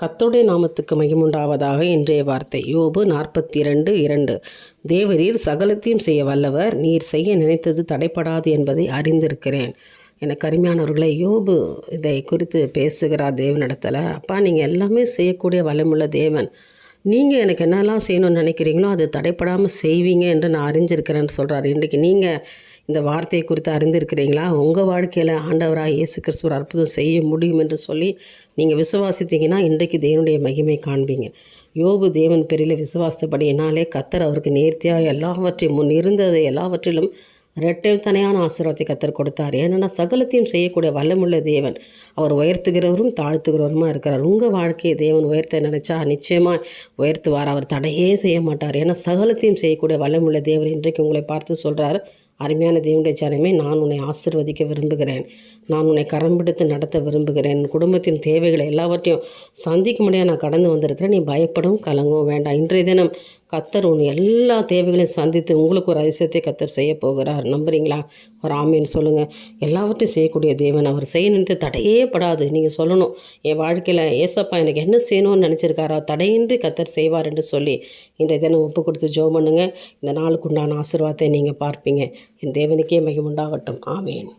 கர்த்தருடைய நாமத்துக்கு மகிமுண்டாவதாக இன்றைய வார்த்தை. யோபு நாற்பத்தி இரண்டு. இரண்டு தேவரீர் சகலத்தையும் செய்ய வல்லவர் நீர் செய்ய நினைத்தது தடைப்படாது என்பதை அறிந்திருக்கிறேன். எனக்கு கருமையானவர்களை யோபு இதை குறித்து பேசுகிறார் தேவனிடத்தில். அப்பா நீங்கள் எல்லாமே செய்யக்கூடிய வல்லமுள்ள தேவன். நீங்கள் எனக்கு என்னெல்லாம் செய்யணும்னு நினைக்கிறீங்களோ அது தடைப்படாமல் செய்வீங்க என்று நான் அறிஞ்சிருக்கிறேன்னு சொல்கிறார் இன்றைக்கி நீங்கள் இந்த வார்த்தையை குறித்து அறிந்திருக்கிறீங்களா? உங்கள் வாழ்க்கையில் ஆண்டவராக இயேசு கிறிஸ்துவர் அற்புதம் செய்ய முடியும் என்று சொல்லி நீங்கள் விசுவாசித்தீங்கன்னா இன்றைக்கு தேவனுடைய மகிமை காண்பீங்க. யோபு தேவன் பெரியில் விசுவாசப்படியினாலே கத்தர் அவருக்கு நேர்த்தியாக எல்லாவற்றையும் முன் இருந்ததை எல்லாவற்றிலும் இரட்டைத்தனையான ஆசீர்வாதத்தை கத்தர் கொடுத்தார். ஏன்னா சகலத்தையும் செய்யக்கூடிய வல்லமுள்ள தேவன். அவர் உயர்த்துகிறவரும் தாழ்த்துகிறவருமா இருக்கிறார். உங்கள் வாழ்க்கையை தேவன் உயர்த்த நினச்சா நிச்சயமாக உயர்த்துவார். அவர் தடையே செய்ய மாட்டார். ஏன்னா சகலத்தையும் செய்யக்கூடிய வல்லமுள்ள தேவன் இன்றைக்கு உங்களை பார்த்து சொல்கிறார் அருமையான தேவனுடைய ஜனமே நான் உன்னை ஆசிர்வதிக்க விரும்புகிறேன். நான் உன்னை கரம் பிடித்து நடத்த விரும்புகிறேன். குடும்பத்தின் தேவைகளை எல்லாவற்றையும் சந்திக்க முடியாது நான் கடந்து வந்திருக்கிறேன். நீ பயப்படவும் கலங்கவும் வேண்டாம். இன்றைய தினம் கத்தர் உன் எல்லா தேவைகளையும் சந்தித்து உங்களுக்கு ஒரு அதிசயத்தை கத்தர் செய்ய போகிறார். நம்புறீங்களா? ஒரு ஆமீன் சொல்லுங்கள் எல்லாவற்றையும் செய்யக்கூடிய தேவன் அவர் செய்யணுன்ட்டு தடையே படாது நீங்கள் சொல்லணும். என் வாழ்க்கையில் ஏசப்பா எனக்கு என்ன செய்யணும்னு நினச்சிருக்காரா தடையின்றி கத்தர் செய்வார் என்று சொல்லி இன்றைய தினம் ஒப்பு கொடுத்து ஜோ பண்ணுங்கள் இந்த நாளுக்குண்டான ஆசீர்வாதத்தை நீங்கள் பார்ப்பீங்க. என் தேவனுக்கே மகிமுண்டாகட்டும் ஆமேன்.